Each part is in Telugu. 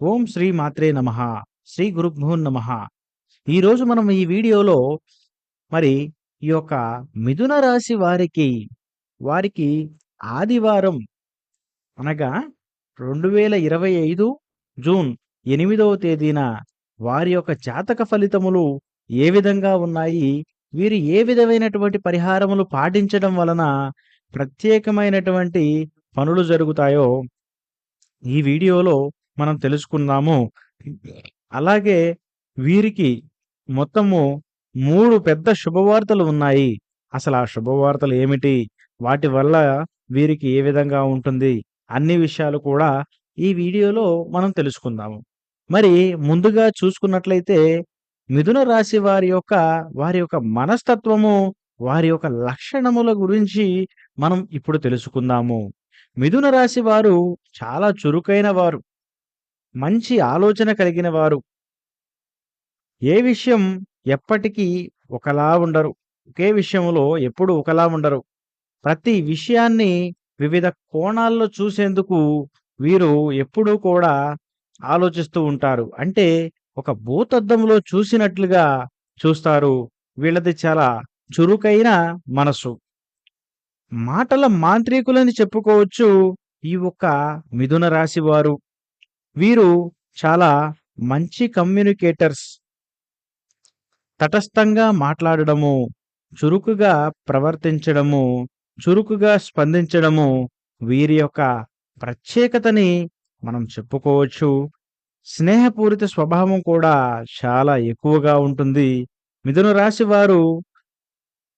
ఓం శ్రీ మాత్రే నమ. శ్రీ గురుభ్యో నమ. ఈరోజు మనం ఈ వీడియోలో మరి ఈ యొక్క మిథున రాశి వారికి వారికి ఆదివారం అనగా రెండు వేల ఇరవై ఐదు జూన్ ఎనిమిదవ తేదీన వారి యొక్క జాతక ఫలితములు ఏ విధంగా ఉన్నాయి వీరు ఏ విధమైనటువంటి పరిహారములు పాటించడం వలన ప్రత్యేకమైనటువంటి పనులు జరుగుతాయో ఈ వీడియోలో మనం తెలుసుకుందాము. అలాగే వీరికి మొత్తము మూడు పెద్ద శుభవార్తలు ఉన్నాయి. అసలు ఆ శుభవార్తలు ఏమిటి? వాటి వల్ల వీరికి ఏ విధంగా ఉంటుంది? అన్ని విషయాలు కూడా ఈ వీడియోలో మనం తెలుసుకుందాము. మరి ముందుగా చూసుకున్నట్లయితే మిథున రాశి వారి యొక్క వారి యొక్క మనస్తత్వము వారి యొక్క లక్షణముల గురించి మనం ఇప్పుడు తెలుసుకుందాము. మిథున రాశి వారు చాలా చురుకైన వారు. మంచి ఆలోచన కలిగిన వారు. ఏ విషయం ఎప్పటికీ ఒకలా ఉండరు. ఒకే విషయంలో ఎప్పుడు ఒకలా ఉండరు. ప్రతి విషయాన్ని వివిధ కోణాల్లో చూసేందుకు వీరు ఎప్పుడూ కూడా ఆలోచిస్తూ ఉంటారు. అంటే ఒక భూతద్దంలో చూసినట్లుగా చూస్తారు. వీళ్ళది చాలా చురుకైన మనసు మాటల మాంత్రికులని చెప్పుకోవచ్చు ఈ ఒక్క మిథున రాశి వారు వీరు చాలా మంచి కమ్యూనికేటర్స్. తటస్థంగా మాట్లాడడము చురుకుగా ప్రవర్తించడము చురుకుగా స్పందించడము వీరి యొక్క ప్రత్యేకతని మనం చెప్పుకోవచ్చు. స్నేహపూరిత స్వభావం కూడా చాలా ఎక్కువగా ఉంటుంది. మిథున రాశి వారు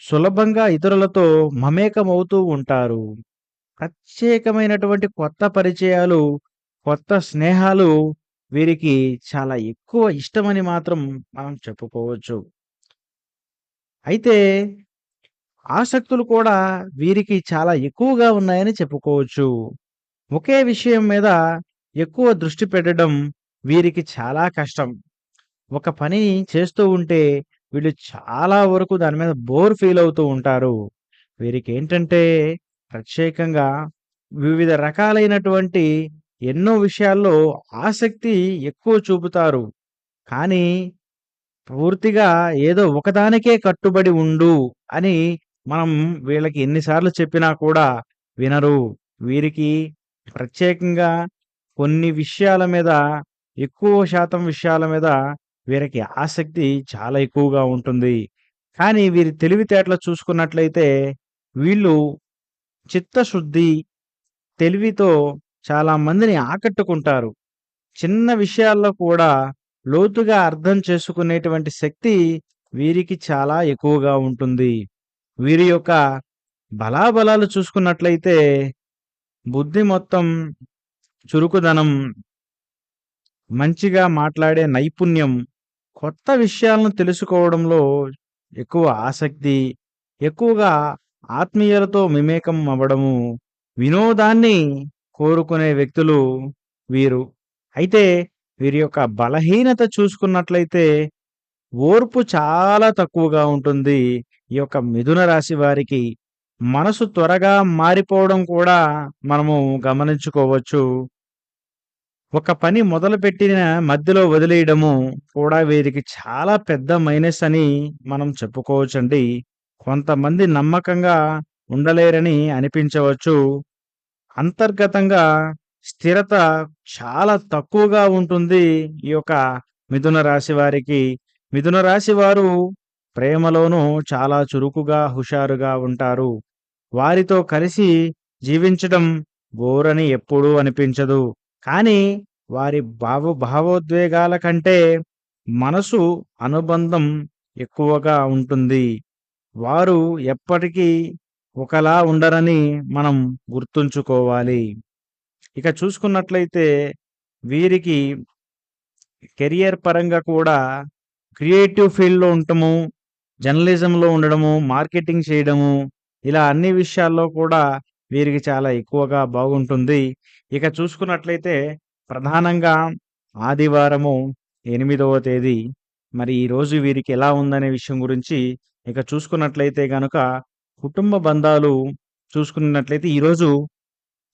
సులభంగా ఇతరులతో మమేకమవుతూ ఉంటారు. ప్రత్యేకమైనటువంటి కొత్త పరిచయాలు కొత్త స్నేహాలు వీరికి చాలా ఎక్కువ ఇష్టమని మాత్రం మనం చెప్పుకోవచ్చు. అయితే ఆసక్తులు కూడా వీరికి చాలా ఎక్కువగా ఉన్నాయని చెప్పుకోవచ్చు. ఒకే విషయం మీద ఎక్కువ దృష్టి పెట్టడం వీరికి చాలా కష్టం. ఒక పని చేస్తూ ఉంటే వీళ్ళు చాలా వరకు దాని మీద బోర్ ఫీల్ అవుతూ ఉంటారు. వీరికి ఏంటంటే ప్రత్యేకంగా వివిధ రకాలైనటువంటి ఎన్నో విషయాల్లో ఆసక్తి ఎక్కువ చూపుతారు. కానీ పూర్తిగా ఏదో ఒకదానికే కట్టుబడి ఉండు అని మనం వీళ్ళకి ఎన్నిసార్లు చెప్పినా కూడా వినరు. వీరికి ప్రత్యేకంగా కొన్ని విషయాల మీద ఎక్కువ శాతం విషయాల మీద వీరికి ఆసక్తి చాలా ఎక్కువగా ఉంటుంది. కానీ వీరి తెలివితేటలు చూసుకున్నట్లయితే వీళ్ళు చిత్తశుద్ధి తెలివితో చాలా మందిని ఆకట్టుకుంటారు. చిన్న విషయాల్లో కూడా లోతుగా అర్థం చేసుకునేటువంటి శక్తి వీరికి చాలా ఎక్కువగా ఉంటుంది. వీరి యొక్క బలాబలాలు చూసుకున్నట్లయితే బుద్ధి మొత్తం చురుకుదనం మంచిగా మాట్లాడే నైపుణ్యం కొత్త విషయాలను తెలుసుకోవడంలో ఎక్కువ ఆసక్తి ఎక్కువగా ఆత్మీయులతో మిమేకం అవ్వడము వినోదాన్ని కోరుకునే వ్యక్తులు వీరు. అయితే వీరి యొక్క బలహీనత చూసుకున్నట్లయితే ఓర్పు చాలా తక్కువగా ఉంటుంది. ఈ యొక్క మిథున రాశి వారికి మనసు త్వరగా మారిపోవడం కూడా మనము గమనించుకోవచ్చు. ఒక పని మొదలుపెట్టిన మధ్యలో వదిలేయడము కూడా వీరికి చాలా పెద్ద మైనస్ అని మనం చెప్పుకోవచ్చండి. కొంతమంది నమ్మకంగా ఉండలేరని అనిపించవచ్చు. అంతర్గతంగా స్థిరత చాలా తక్కువగా ఉంటుంది ఈ యొక్క మిథున రాశి వారికి. మిథున రాశి వారు ప్రేమలోనూ చాలా చురుకుగా హుషారుగా ఉంటారు. వారితో కలిసి జీవించడం బోరని ఎప్పుడూ అనిపించదు. కానీ వారి భావ భావోద్వేగాల కంటే మనసు అనుబంధం ఎక్కువగా ఉంటుంది. వారు ఎప్పటికీ ఒకలా ఉండరని మనం గుర్తుంచుకోవాలి. ఇక చూసుకున్నట్లయితే వీరికి కెరియర్ పరంగా కూడా క్రియేటివ్ ఫీల్డ్లో ఉండటము జర్నలిజంలో ఉండడము మార్కెటింగ్ చేయడము ఇలా అన్ని విషయాల్లో కూడా వీరికి చాలా ఎక్కువగా బాగుంటుంది. ఇక చూసుకున్నట్లయితే ప్రధానంగా ఆదివారము ఎనిమిదవ తేదీ. మరి ఈరోజు వీరికి ఎలా ఉందనే విషయం గురించి ఇక చూసుకున్నట్లయితే గనుక కుటుంబ బంధాలు చూసుకున్నట్లయితే ఈరోజు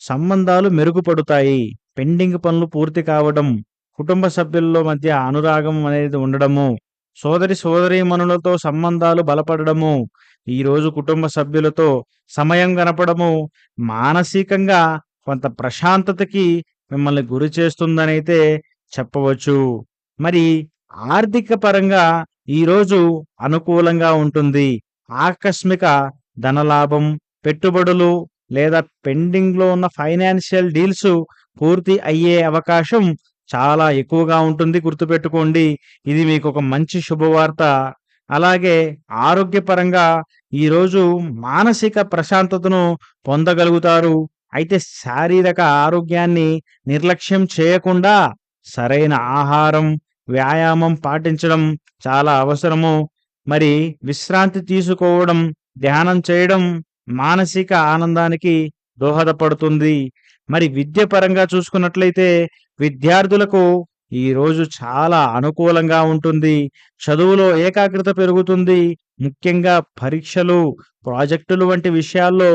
సంబంధాలు మెరుగుపడుతాయి. పెండింగ్ పనులు పూర్తి కావడం కుటుంబ సభ్యుల్లో మధ్య అనురాగం అనేది ఉండడము సోదరి సోదరీమణులతో సంబంధాలు బలపడడము ఈరోజు కుటుంబ సభ్యులతో సమయం గనపడము మానసికంగా కొంత ప్రశాంతతకి మిమ్మల్ని గురి చేస్తుందనైతే చెప్పవచ్చు. మరి ఆర్థిక పరంగా ఈరోజు అనుకూలంగా ఉంటుంది. ఆకస్మిక ధనలాభం పెట్టుబడులు లేదా పెండింగ్లో ఉన్న ఫైనాన్షియల్ డీల్స్ పూర్తి అయ్యే అవకాశం చాలా ఎక్కువగా ఉంటుంది. గుర్తుపెట్టుకోండి ఇది మీకు ఒక మంచి శుభవార్త. అలాగే ఆరోగ్యపరంగా ఈరోజు మానసిక ప్రశాంతతను పొందగలుగుతారు. అయితే శారీరక ఆరోగ్యాన్ని నిర్లక్ష్యం చేయకుండా సరైన ఆహారం వ్యాయామం పాటించడం చాలా అవసరము. మరి విశ్రాంతి తీసుకోవడం ధ్యానం చేయడం మానసిక ఆనందానికి దోహదపడుతుంది. మరి విద్య పరంగా చూసుకున్నట్లయితే విద్యార్థులకు ఈరోజు చాలా అనుకూలంగా ఉంటుంది. చదువులో ఏకాగ్రత పెరుగుతుంది. ముఖ్యంగా పరీక్షలు ప్రాజెక్టులు వంటి విషయాల్లో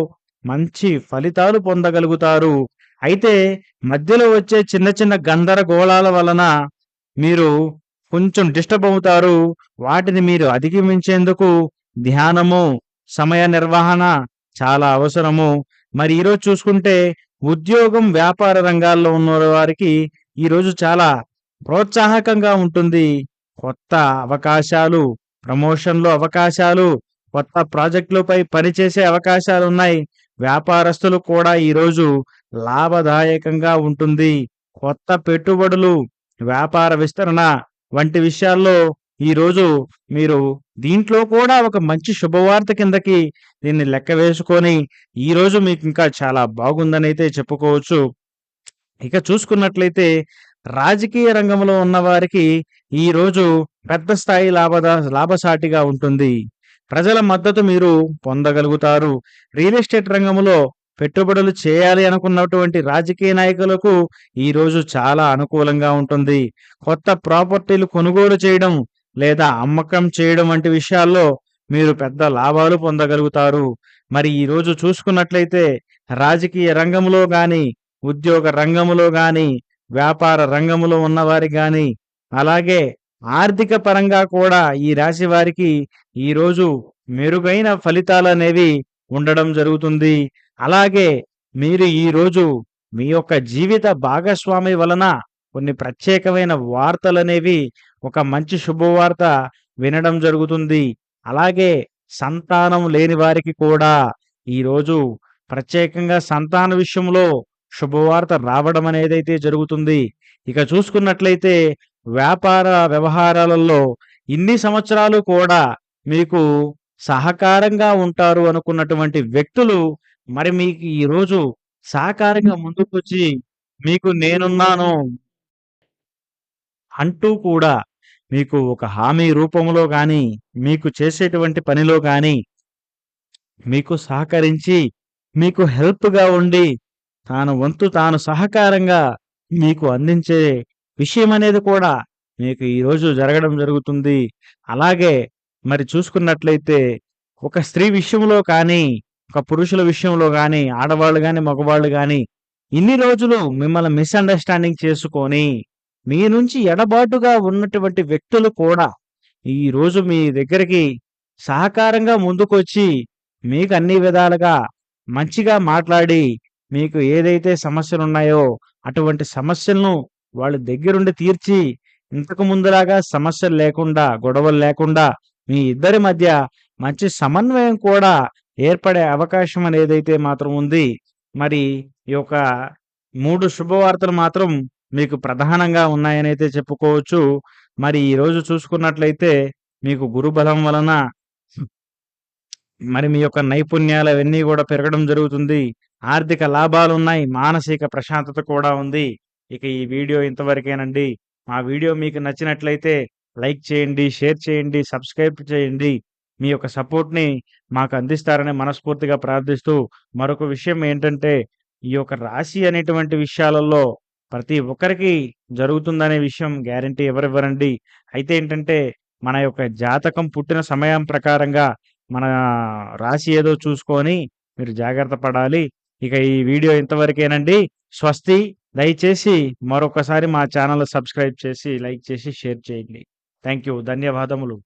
మంచి ఫలితాలు పొందగలుగుతారు. అయితే మధ్యలో వచ్చే చిన్న చిన్న గందరగోళాల వలన మీరు కొంచెం డిస్టర్బ్ అవుతారు. వాటిని మీరు అధిగమించేందుకు ధ్యానము సమయ నిర్వహణ చాలా అవసరము. మరి ఈరోజు చూసుకుంటే ఉద్యోగం వ్యాపార రంగాల్లో ఉన్న వారికి ఈరోజు చాలా ప్రోత్సాహకంగా ఉంటుంది. కొత్త అవకాశాలు ప్రమోషన్లు అవకాశాలు కొత్త ప్రాజెక్టులపై పనిచేసే అవకాశాలు ఉన్నాయి. వ్యాపారస్తులు కూడా ఈరోజు లాభదాయకంగా ఉంటుంది. కొత్త పెట్టుబడులు వ్యాపార విస్తరణ వంటి విషయాల్లో ఈరోజు మీరు దీంట్లో కూడా ఒక మంచి శుభవార్త కిందకి దీన్ని లెక్క వేసుకొని ఈ రోజు మీకు ఇంకా చాలా బాగుందని అయితే చెప్పుకోవచ్చు. ఇక చూసుకున్నట్లయితే రాజకీయ రంగంలో ఉన్నవారికి ఈరోజు ఈ రోజు పెద్ద స్థాయి లాభదా లాభసాటిగా ఉంటుంది. ప్రజల మద్దతు మీరు పొందగలుగుతారు. రియల్ ఎస్టేట్ రంగంలో పెట్టుబడులు చేయాలి అనుకున్నటువంటి రాజకీయ నాయకులకు ఈ రోజు చాలా అనుకూలంగా ఉంటుంది. కొత్త ప్రాపర్టీలు కొనుగోలు చేయడం లేదా అమ్మకం చేయడం వంటి విషయాల్లో మీరు పెద్ద లాభాలు పొందగలుగుతారు. మరి ఈరోజు చూసుకున్నట్లయితే రాజకీయ రంగంలో కానీ ఉద్యోగ రంగంలో కానీ వ్యాపార రంగంలో ఉన్నవారికి కానీ అలాగే ఆర్థిక పరంగా కూడా ఈ రాశి వారికి ఈ రోజు మెరుగైన ఫలితాలు అనేవి ఉండడం జరుగుతుంది. అలాగే మీరు ఈ రోజు మీ యొక్క జీవిత భాగస్వామి వలన కొన్ని ప్రత్యేకమైన వార్తలు అనేవి ఒక మంచి శుభవార్త వినడం జరుగుతుంది. అలాగే సంతానం లేని వారికి కూడా ఈరోజు ప్రత్యేకంగా సంతాన విషయంలో శుభవార్త రావడం అనేదైతే జరుగుతుంది. ఇక చూసుకున్నట్లయితే వ్యాపార వ్యవహారాలలో ఇన్ని సంవత్సరాలు కూడా మీకు సహకారంగా ఉంటారు అనుకున్నటువంటి వ్యక్తులు మరి మీకు ఈరోజు సహకారంగా సహకారంగా ముందుకొచ్చి మీకు నేనున్నాను అంటూ కూడా మీకు ఒక హామీ రూపంలో కానీ మీకు చేసేటువంటి పనిలో కానీ మీకు సహకరించి మీకు హెల్ప్గా ఉండి తాను వంతు తాను సహకారంగా మీకు అందించే విషయం అనేది కూడా మీకు ఈరోజు జరగడం జరుగుతుంది. అలాగే మరి చూసుకున్నట్లయితే ఒక స్త్రీ విషయంలో కానీ ఒక పురుషుల విషయంలో కానీ ఆడవాళ్ళు కానీ మగవాళ్ళు కానీ ఇన్ని రోజులు మిమ్మల్ని మిస్అండర్స్టాండింగ్ చేసుకొని మీ నుంచి ఎడబాటుగా ఉన్నటువంటి వ్యక్తులు కూడా ఈ రోజు మీ దగ్గరికి సహకారంగా ముందుకొచ్చి మీకు అన్ని విధాలుగా మంచిగా మాట్లాడి మీకు ఏదైతే సమస్యలు ఉన్నాయో అటువంటి సమస్యలను వాళ్ళ దగ్గరుండి తీర్చి ఇంతకు ముందులాగా సమస్యలు లేకుండా గొడవలు లేకుండా మీ ఇద్దరి మధ్య మంచి సమన్వయం కూడా ఏర్పడే అవకాశం అనేది అయితే మాత్రం ఉంది. మరి ఈ యొక్క మూడు శుభవార్తలు మాత్రం మీకు ప్రధానంగా ఉన్నాయని అయితే చెప్పుకోవచ్చు. మరి ఈరోజు చూసుకున్నట్లయితే మీకు గురుబలం వలన మరి మీ యొక్క నైపుణ్యాలు అవన్నీ కూడా పెరగడం జరుగుతుంది. ఆర్థిక లాభాలు ఉన్నాయి. మానసిక ప్రశాంతత కూడా ఉంది. ఇక ఈ వీడియో ఇంతవరకేనండి. మా వీడియో మీకు నచ్చినట్లయితే లైక్ చేయండి షేర్ చేయండి సబ్స్క్రైబ్ చేయండి. మీ యొక్క సపోర్ట్ని మాకు అందిస్తారని మనస్ఫూర్తిగా ప్రార్థిస్తూ మరొక విషయం ఏంటంటే ఈ యొక్క రాశి అనేటువంటి విషయాలలో ప్రతి ఒక్కరికి జరుగుతుందనే విషయం గ్యారంటీ ఎవరివ్వరండి అయితే ఏంటంటే మన యొక్క జాతకం పుట్టిన సమయం ప్రకారంగా మన రాశి ఏదో చూసుకొని మీరు జాగ్రత్త పడాలి ఇక ఈ వీడియో ఇంతవరకేనండి స్వస్తి. దయచేసి మరొకసారి మా ఛానల్ సబ్స్క్రైబ్ చేసి, లైక్ చేసి, షేర్ చేయండి. Thank you. ధన్యవాదములు.